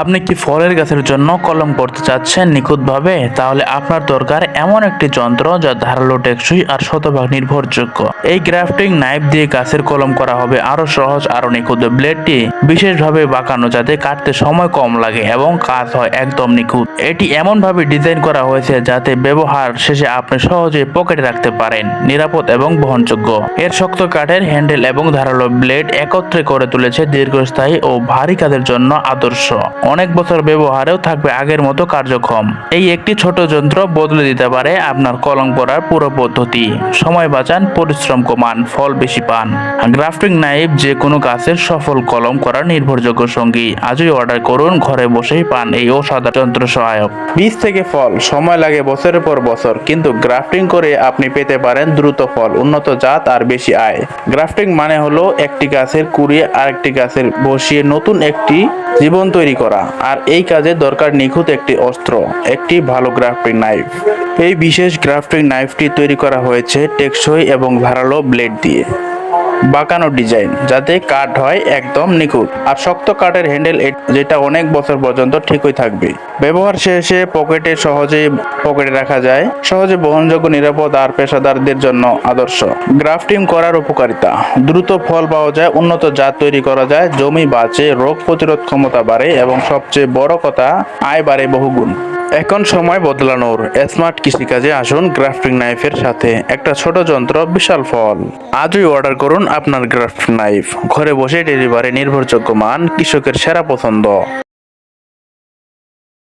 আপনি কি ফলের গাছের জন্য কলম করতে চাচ্ছেন নিখুঁতভাবে? তাহলে আপনার দরকার এমন একটি যন্ত্র যা ধারালো টেকসই আর শতভাগ নির্ভরযোগ্য। এই গ্রাফটিং নাইফ দিয়ে গাছের কলম করা হবে আরও সহজ আরও নিখুঁত। ব্লেডটি বিশেষভাবে বাঁকানো যাতে কাটতে সময় কম লাগে এবং কাজ হয় একদম নিখুঁত। এটি এমনভাবে ডিজাইন করা হয়েছে যাতে ব্যবহার শেষে আপনি সহজে পকেটে রাখতে পারেন, নিরাপদ এবং বহনযোগ্য। এর শক্ত কাঠের হ্যান্ডেল এবং ধারালো ব্লেড একত্রে করে তুলেছে দীর্ঘস্থায়ী ও ভারী কাজের জন্য আদর্শ। অনেক বছর ব্যবহারেও থাকবে আগের মতো কার্যক্ষম। এই একটি ছোট যন্ত্র বদলে দিতে পারে আপনার কলম করার পুরো পদ্ধতি। সময় বাঁচান, পরিশ্রম কমান, ফল বেশি পান। গ্রাফটিং নাইফ যে কোনো গাছের সফল কলম করার নির্ভরযোগ্য সঙ্গী। আজই অর্ডার করুন, ঘরে বসেই পান এই অসাধারণ যন্ত্র সহায়ক। বীজ থেকে ফল, সময় লাগে বছরের পর বছর, কিন্তু গ্রাফটিং করে আপনি পেতে পারেন দ্রুত ফল, উন্নত জাত আর বেশি আয়। গ্রাফটিং মানে হলো একটি গাছের কুড়িয়ে আরেকটি গাছের বসিয়ে নতুন একটি জীবন তৈরি করা। আর এই কাজে দরকার নিখুঁত একটি অস্ত্র, একটি ভালো গ্রাফটিং নাইফ। এই বিশেষ গ্রাফটিং নাইফটি তৈরি করা হয়েছে টেকসই এবং ধারালো ব্লেড দিয়ে। বাঁকানো ডিজাইন যাতে কাঠ হয় একদম নিখুঁত। আর শক্ত কাঠের হ্যান্ডেল যেটা অনেক বছর পর্যন্ত ঠিকই থাকবে। ব্যবহার শেষে পকেটে সহজেই পকেটে রাখা যায়। সহজে বহনযোগ্য, নিরাপদ আর পেশাদারদের জন্য আদর্শ। গ্রাফটিং করার উপকারিতা। দ্রুত ফল পাওয়া যায়, উন্নত জাত তৈরি করা যায়, জমি বাঁচে, রোগ প্রতিরোধ ক্ষমতা বাড়ে এবং সবচেয়ে বড় কথা, আয় বাড়ে বহুগুণ। এখন সময় বদলানোর স্মার্ট কৃষিকাজে আসুন গ্রাফটিং নাইফের সাথে। একটা ছোট যন্ত্র, বিশাল ফল। আজই অর্ডার করুন আপনার গ্রাফটিং নাইফ ঘরে বসে ডেলিভারি নির্ভরযোগ্য মান কৃষকের সেরা পছন্দ।